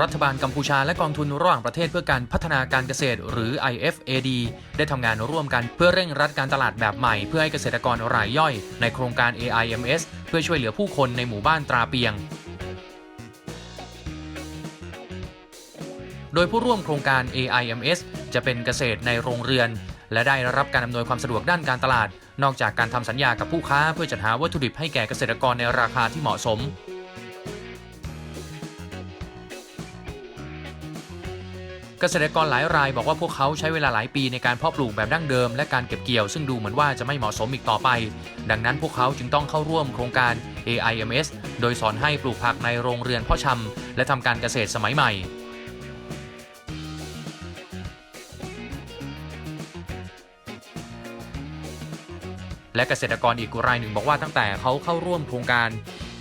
รัฐบาลกัมพูชาและกองทุนระหว่างประเทศเพื่อการพัฒนาการเกษตร หรือ IFAD ได้ทำงานร่วมกันเพื่อเร่งรัดการตลาดแบบใหม่ เพื่อให้เกษตรกรรายย่อย ในโครงการ AIMS เพื่อช่วยเหลือผู้คนในหมู่บ้านตราเปียง โดยผู้ร่วมโครงการ AIMS จะเป็นเกษตรในโรงเรือน และได้รับการอำนวยความสะดวกด้านการตลาด นอกจากการทำสัญญากับผู้ค้าเพื่อจัดหาวัตถุดิบให้แก่เกษตรกรในราคาที่เหมาะสม กษตรกรหลายรายบอกว่าพวกเขาใช้เวลาหลายปีในการเพาะปลูกแบบดั้งเดิมและการเก็บเกี่ยว ซึ่งดูเหมือนว่าจะไม่เหมาะสมอีกต่อไป ดังนั้นพวกเขาจึงต้องเข้าร่วมโครงการ AIMS โดยสอนให้ปลูกผักในโรงเรือนเพาะชำและทำการเกษตรสมัยใหม่ และเกษตรกรอีกรายหนึ่งบอกว่าตั้งแต่เขาเข้าร่วมโครงการ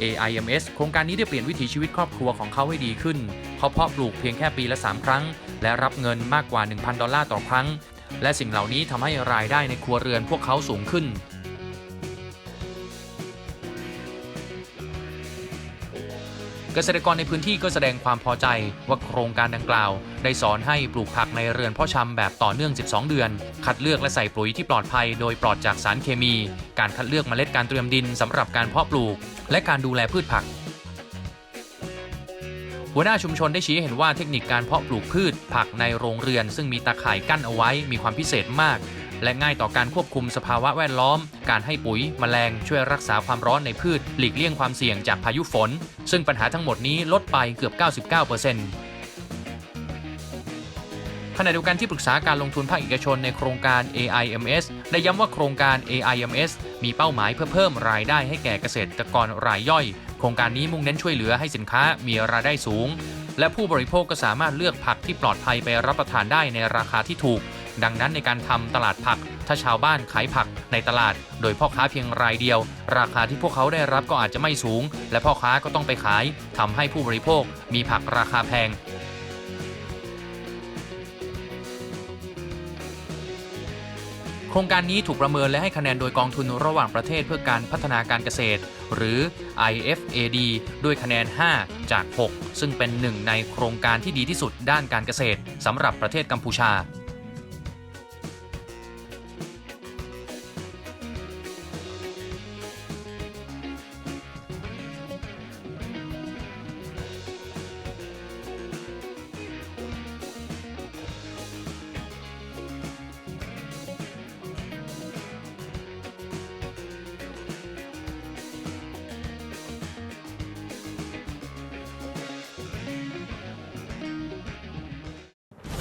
AIMS โครงการนี้ได้เปลี่ยนวิถีชีวิตครอบครัวของเขาให้ดีขึ้น เขาเพาะปลูกเพียงแค่ปีละ 3 ครั้ง และรับเงินมากกว่า 1,000 ดอลลาร์ต่อครั้ง และสิ่งเหล่านี้ทำให้รายได้ในครัวเรือนพวกเขาสูงขึ้น เกษตรกรในพื้นที่ก็แสดงความพอใจว่าโครงการดังกล่าว ได้สอนให้ปลูกผักในเรือนพาะชำแบบต่อเนื่อง 12 เดือน คัดเลือกและใส่ปุ๋ยที่ปลอดภัย โดยปลอดจากสารเคมี การคัดเลือกเมล็ดการเตรียมดินสำหรับการเพาะปลูก และการดูแลพืชผักหัวหน้าชุมชนได้ชี้เห็นว่าเทคนิคการเพาะปลูกพืช ผักในโรงเรือน ซึ่งมีตาข่ายกั้นเอาไว้มีความพิเศษมาก และง่ายต่อการควบคุมสภาวะแวดล้อม การให้ปุ๋ยแมลงช่วยรักษาความร้อนในพืช หลีกเลี่ยงความเสี่ยงจากพายุฝน ซึ่งปัญหาทั้งหมดนี้ลดไปเกือบ 99%ขณะเดียวกันที่ปรึกษาการลงทุนภาคเอกชนในโครงการ AIMS ได้ย้ำว่าโครงการ AIMS มีเป้าหมายเพื่อเพิ่มรายได้ให้แก่เกษตรกรรายย่อย โครงการนี้มุ่งเน้นช่วยเหลือให้สินค้ามีรายได้สูง และผู้บริโภคก็สามารถเลือกผักที่ปลอดภัยไปรับประทานได้ในราคาที่ถูก ดังนั้นในการทำตลาดผัก ถ้าชาวบ้านขายผักในตลาด โดยพ่อค้าเพียงรายเดียว ราคาที่พวกเขาได้รับก็อาจจะไม่สูง และพ่อค้าก็ต้องไปขายทำให้ผู้บริโภคมีผักราคาแพงโครงการนี้ถูกประเมินและให้คะแนนโดยกองทุนระหว่างประเทศเพื่อการพัฒนาการเกษตร หรือ IFAD ด้วยคะแนน 5 จาก 6 ซึ่งเป็นหนึ่งในโครงการที่ดีที่สุดด้านการเกษตรสำหรับประเทศกัมพูชา